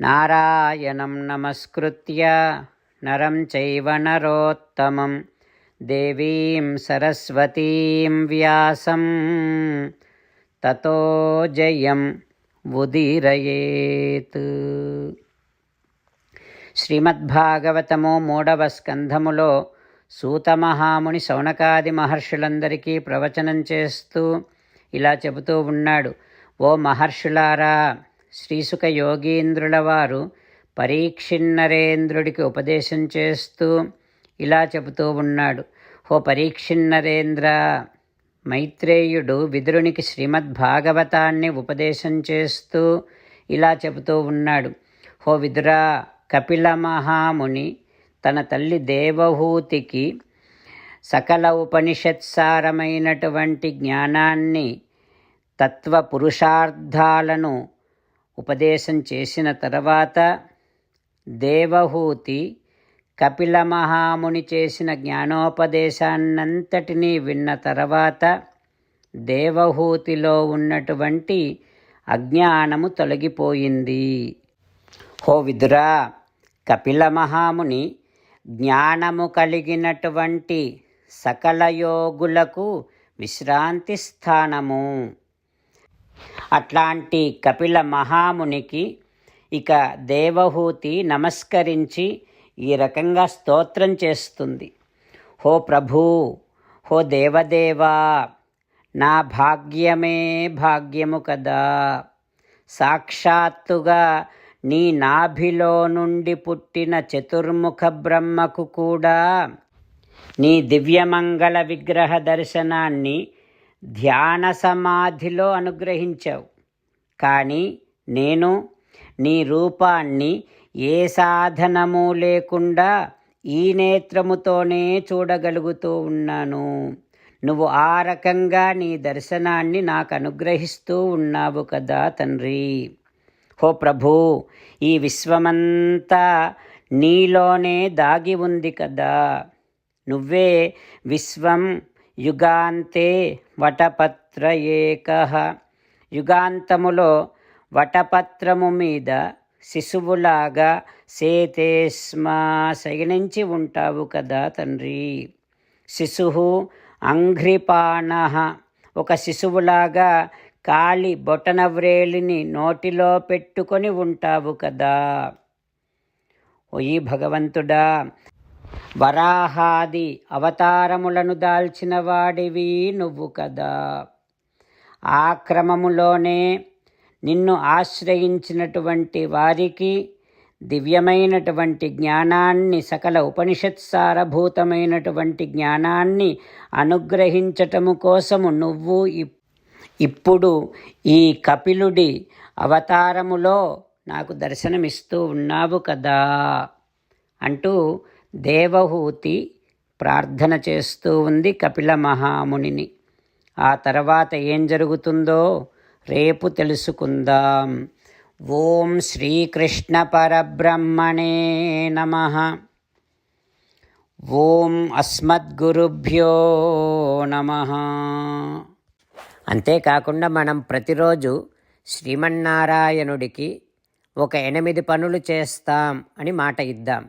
నారాయణం నమస్కృత్య నరం చైవ నరోత్తమం. దేవీం సరస్వతీం వ్యాసం. తతో జయం ఉదీరయేత్. శ్రీమద్భాగవతము మూడవ స్కంధములో సూతమహాముని శౌనకాది మహర్షులందరికీ ప్రవచనం చేస్తూ ఇలా చెబుతూ ఉన్నాడు. ఓ మహర్షులారా శ్రీసుక యోగీంద్రుల వారు పరీక్షిన్నరేంద్రుడికి ఉపదేశం చేస్తూ ఇలా చెబుతూ ఉన్నాడు. ఓ పరీక్షిన్నరేంద్ర మైత్రేయుడు విదురునికి శ్రీమద్భాగవతాన్ని ఉపదేశం చేస్తూ ఇలా చెబుతూ ఉన్నాడు. హో విదురా కపిల మహాముని తన తల్లి దేవహూతికి సకల ఉపనిషత్సారమైనటువంటి జ్ఞానాన్ని తత్వ పురుషార్థాలను ఉపదేశం చేసిన తర్వాత దేవహూతి కపిల మహాముని చేసిన జ్ఞానోపదేశాన్నంతటినీ విన్న తర్వాత దేవహూతిలో ఉన్నటువంటి అజ్ఞానము తొలగిపోయింది. హో విదురా కపిల మహాముని జ్ఞానము కలిగినటువంటి సకల యోగులకు విశ్రాంతి స్థానము. అట్లాంటి కపిల మహామునికి ఇక దేవహూతి నమస్కరించి ఈ రకంగా స్తోత్రం చేస్తుంది. హో ప్రభూ హో దేవదేవా నా భాగ్యమే భాగ్యము కదా. సాక్షాత్తుగా నీ నాభిలో నుండి పుట్టిన చతుర్ముఖ బ్రహ్మకు కూడా నీ దివ్యమంగళ విగ్రహ దర్శనాన్ని ధ్యాన సమాధిలో అనుగ్రహించావు. కానీ నేను నీ రూపాన్ని ఏ సాధనము లేకుండా ఈ నేత్రముతోనే చూడగలుగుతూ ఉన్నాను. నువ్వు ఆ రకంగా నీ దర్శనాన్ని నాకు అనుగ్రహిస్తూ ఉన్నావు కదా తండ్రి. హో ప్రభూ ఈ విశ్వమంతా నీలోనే దాగి ఉంది కదా. నువ్వే విశ్వం యుగాంతే వటపత్ర ఏక యుగాంతములో వటపత్రము మీద శిశువులాగా సేతేస్మా శయనించి ఉంటావు కదా తండ్రి. శిశు అంఘ్రిపాణ. ఒక శిశువులాగా కాలి బొటనవ్రేలిని నోటిలో పెట్టుకొని ఉంటావు కదా. ఓయి భగవంతుడా వరాహాది అవతారములను దాల్చిన వాడివి నువ్వు కదా. ఆ క్రమములోనే నిన్ను ఆశ్రయించినటువంటి వారికి దివ్యమైనటువంటి జ్ఞానాన్ని సకల ఉపనిషత్ సారభూతమైనటువంటి జ్ఞానాన్ని అనుగ్రహించటము కోసము నువ్వు ఇప్పుడు ఈ కపిలుడి అవతారములో నాకు దర్శనమిస్తూ ఉన్నావు కదా. అంటూ దేవహూతి ప్రార్థన చేస్తూ ఉంది కపిల మహామునిని. ఆ తర్వాత ఏం జరుగుతుందో రేపు తెలుసుకుందాం. ఓం శ్రీకృష్ణ పరబ్రహ్మణే నమ. ఓం అస్మద్గురుభ్యో నమ. అంతేకాకుండా మనం ప్రతిరోజు శ్రీమన్నారాయణుడికి ఒక ఎనిమిది పనులు చేస్తాం అని మాట ఇద్దాం.